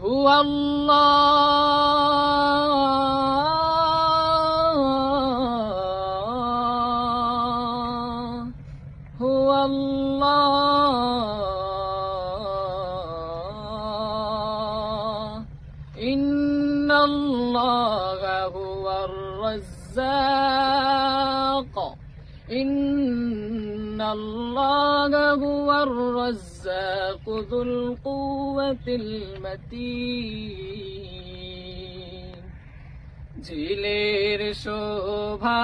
هو الله هو الله. إن الله هو الرزاق. إن الله هو الرزاق ذو القوة المتين ঝিলের শোভা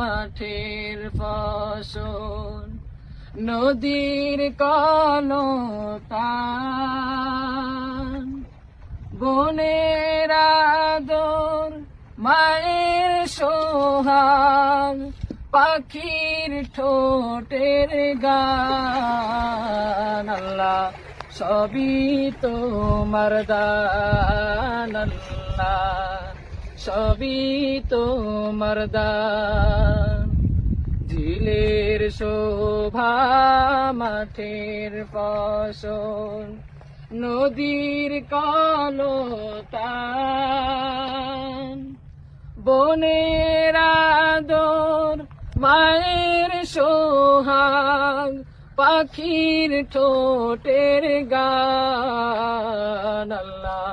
মাঠের ফসল নদীর কলতান বনের আদর মায়ের সোহাগ পাখির ঠোঁটের গান, আল্লাহ, সবই তোমার দান, আল্লাহ, সবই ঝিলের শোভা মাঠের ফসল, নদীর কলতান বনের আদর মায়ের সোহাগ পাখির ঠোঁটের গান, আল্লাহ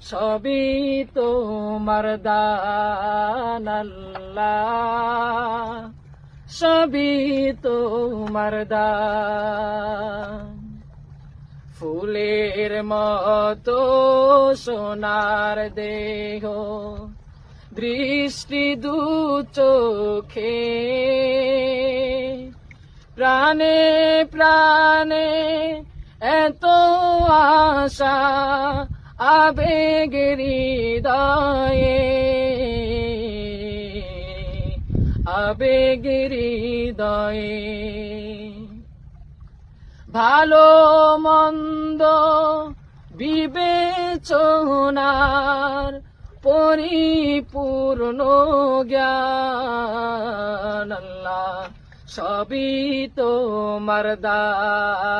সবই তোমার দান, আল্লাহ সবই তোমার ফুলের মতো সোনার দেহ দৃষ্টি দু চোখে প্রাণে প্রাণে এত আশা আবেগের হৃদয়ে। আবেগের হৃদয়ে। ভালো মন্দ বিবেচনার পরিপূর্ণ জ্ঞান সবই তো দা